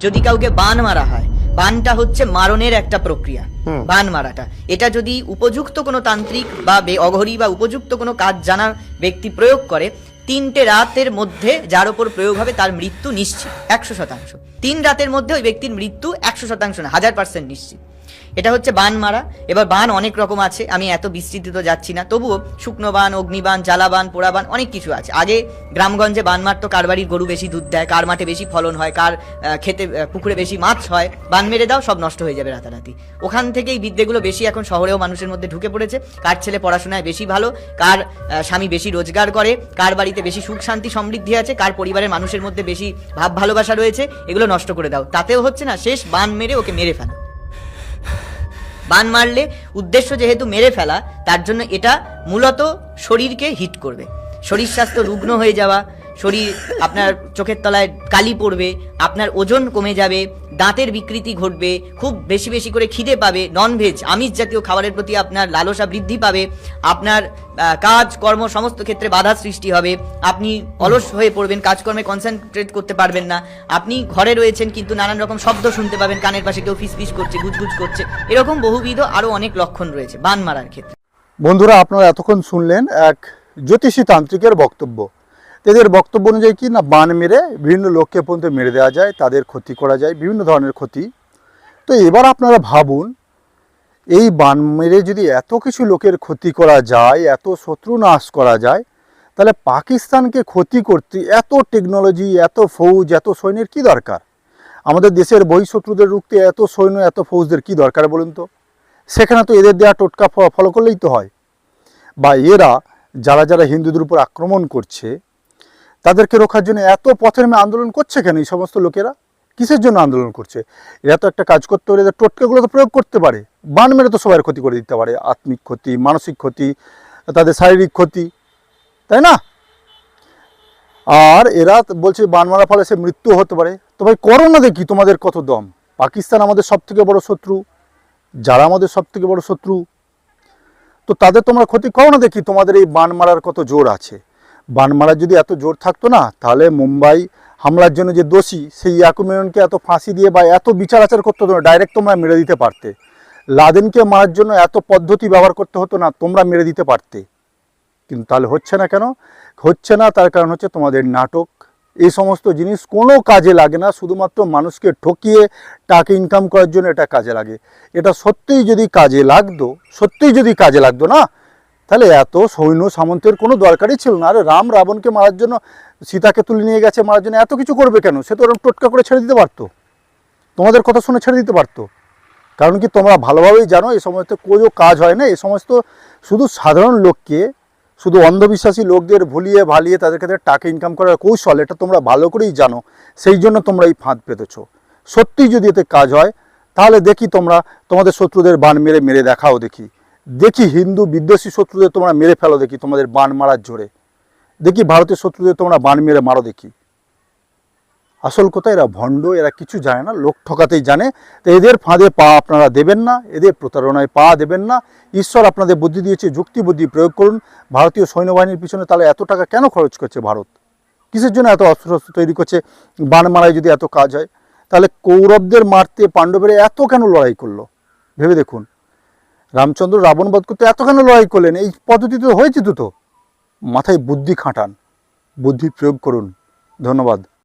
যদি কাউকে বান মারা হয় বানটা হচ্ছে মারণের একটা প্রক্রিয়া। বান মারাটা। এটা যদি উপযুক্ত কোনো তান্ত্রিক বা অঘরী বা উপযুক্ত কোনো কাজ জানা ব্যক্তি প্রয়োগ করে তিনটে রাতের মধ্যে যার ওপর প্রয়োগ হবে তার মৃত্যু নিশ্চিত একশো শতাংশ। তিন রাতের মধ্যে ওই ব্যক্তির মৃত্যু একশো শতাংশ না হাজার পার্সেন্ট নিশ্চিত। এটা হচ্ছে বান মারা। এবার বান অনেক রকম আছে, আমি এত বিস্তৃত যাচ্ছি না। তবুও শুকনো বান, অগ্নিবান জ্বালাবান পোড়াবান অনেক কিছু আছে। আগে গ্রামগঞ্জে বান মারতো, কার বাড়ির গরু বেশি দুধ দেয়, কার মাঠে বেশি ফলন হয়, কার খেতে পুকুরে বেশি মাছ হয়, বান মেরে দাও, সব নষ্ট হয়ে যাবে রাতারাতি। ওখান থেকেই বিদ্যেগুলো বেশি এখন শহরেও মানুষের মধ্যে ঢুকে পড়েছে। কার ছেলে পড়াশোনায় বেশি ভালো, কার স্বামী বেশি রোজগার করে, কার বাড়িতে বেশি সুখ শান্তি সমৃদ্ধি আছে, কার পরিবারের মানুষের মধ্যে বেশি ভাব ভালোবাসা রয়েছে, এগুলো নষ্ট করে দাও। তাতেও হচ্ছে না, শেষ বান মেরে ওকে মেরে ফেলা। বান মারলে উদ্দেশ্য যেহেতু মেরে ফেলা, তার জন্য এটা মূলত শরীরকে হিট করবে। শরীর স্বাস্থ্য রুগ্ন হয়ে যাওয়া শরীর আপনার চোখের তলায় কালি পড়বে, আপনার ওজন কমে যাবে, দাঁতের বিকৃতি ঘটবে, খুব বেশি বেশি করে খিদে পাবে ননভেজ আমিষ জাতীয় খাবারের প্রতি আপনার লালসা বৃদ্ধি পাবে, আপনার কাজ, কর্ম সমস্ত ক্ষেত্রে বাধা সৃষ্টি হবে, আপনি অলস হয়ে পড়বেন, কাজকর্মে কনসেন্ট্রেট করতে পারবেন না, আপনি ঘরে রয়েছেন কিন্তু নানান রকম শব্দ শুনতে পাবেন, কানের পাশে কেউ ফিসফিস করছে, গুজগুজ করছে, এরকম বহুবিধ আরও অনেক লক্ষণ রয়েছে, বান মারার ক্ষেত্রে। বন্ধুরা, আপনারা এতক্ষণ শুনলেন এক জ্যোতিষী তান্ত্রিকের বক্তব্য। এদের বক্তব্য অনুযায়ী কি না বান মেরে বিভিন্ন লোককে পর্যন্ত মেরে দেওয়া যায়, তাদের ক্ষতি করা যায়, বিভিন্ন ধরনের ক্ষতি। তো এবার আপনারা ভাবুন, এই বান মেরে যদি এত কিছু লোকের ক্ষতি করা যায়, এত শত্রু নাশ করা যায়, তাহলে পাকিস্তানকে ক্ষতি করতে এত টেকনোলজি এত ফৌজ, এত সৈন্যের কি দরকার? আমাদের দেশের বহিঃশত্রুদের রুখতে এত সৈন্য, এত ফৌজদের কি দরকার বলুন তো? সেখানে তো এদের দেওয়া টোটকা ফলো করলেই তো হয়। বা এরা, যারা যারা হিন্দুদের উপর আক্রমণ করছে তাদেরকে রোখার জন্য এত পথের মেয়ে আন্দোলন করছে কেন? এই সমস্ত লোকেরা কিসের জন্য আন্দোলন করছে? এরা তো একটা কাজ করতে হলে টোটকাগুলো তো প্রয়োগ করতে পারে। বান মেরে তো সবার ক্ষতি করে দিতে পারে। আত্মিক ক্ষতি, মানসিক ক্ষতি, তাদের শারীরিক ক্ষতি, তাই না? আর এরা বলছে বান মারার ফলে সে মৃত্যু হতে পারে। তো ভাই করো না দেখি তোমাদের কত দম? পাকিস্তান আমাদের সব থেকে বড় শত্রু। যারা আমাদের সব থেকে বড় শত্রু। তো তাদের তোমরা ক্ষতি করো না দেখি তোমাদের এই বান মারার কত জোর আছে। বান মারার যদি এত জোর থাকতো না, তাহলে মুম্বাই হামলার জন্য যে দোষী, সেই ইয়াকুমেনকে এত ফাঁসি দিয়ে বা এত বিচার আচার করতে হতো না ডাইরেক্ট তোমরা মেরে দিতে পারতে। লাদেনকে মারার জন্য এত পদ্ধতি ব্যবহার করতে হতো না, তোমরা মেরে দিতে পারতে। কিন্তু তাহলে হচ্ছে না কেন? হচ্ছে না, তার কারণ হচ্ছে তোমাদের নাটক। এই সমস্ত জিনিস কোনো কাজে লাগে না, শুধুমাত্র মানুষকে ঠকিয়ে টাকা ইনকাম করার জন্য এটা কাজে লাগে। এটা সত্যিই যদি কাজে লাগতো, সত্যিই যদি কাজে লাগতো না তাহলে এত সৈন্য সামন্তের কোনো দরকারই ছিল না। আরে রাম রাবণকে মারার জন্য, সীতাকে তুলে নিয়ে গেছে মারার জন্য, এত কিছু করবে কেন? সে তো ওরকম টোটকা করে ছেড়ে দিতে পারতো। তোমাদের কথা শুনে ছেড়ে দিতে পারতো। কারণ কি তোমরা ভালোভাবেই জানো, এই সমস্ত কোনো কাজ হয় না। এই সমস্ত শুধু সাধারণ লোককে, শুধু অন্ধবিশ্বাসী লোকদের ভুলিয়ে ভালিয়ে তাদের কাছে টাকা ইনকাম করার কৌশল, এটা তোমরা ভালো করেই জানো। সেই জন্য তোমরা এই ফাঁদ পেতেছো। সত্যিই যদি এতে কাজ হয়, তাহলে দেখি তোমরা তোমাদের শত্রুদের বান মেরে মেরে দেখাও দেখি। দেখি হিন্দু বিদ্বেষী শত্রুদের তোমরা মেরে ফেলো দেখি, তোমাদের বান মারার জোরে। দেখি ভারতের শত্রুদের তোমরা বান মেরে মারো দেখি। আসল কথা, এরা ভণ্ড, এরা কিছু জানে না, লোক ঠকাতেই জানে। তো এদের ফাঁদে পা আপনারা দেবেন না, এদের প্রতারণায় পা দেবেন না। ঈশ্বর আপনাদের বুদ্ধি দিয়েছে, যুক্তি বুদ্ধি প্রয়োগ করুন। ভারতীয় সৈন্যবাহিনীর পিছনে তাহলে এত টাকা কেন খরচ করছে ভারত? কিসের জন্য এত অস্ত্র শস্ত্র তৈরি করছে? বান মারায় যদি এত কাজ হয়, তাহলে কৌরবদের মারতে পাণ্ডবেরা এত কেন লড়াই করল? ভেবে দেখুন। রামচন্দ্র রাবণ বধ করতে এতখান লড়াই করলেন, এই পদ্ধতিতে হয়েছে তো তো মাথায় বুদ্ধি খাটান, বুদ্ধি প্রয়োগ করুন। ধন্যবাদ।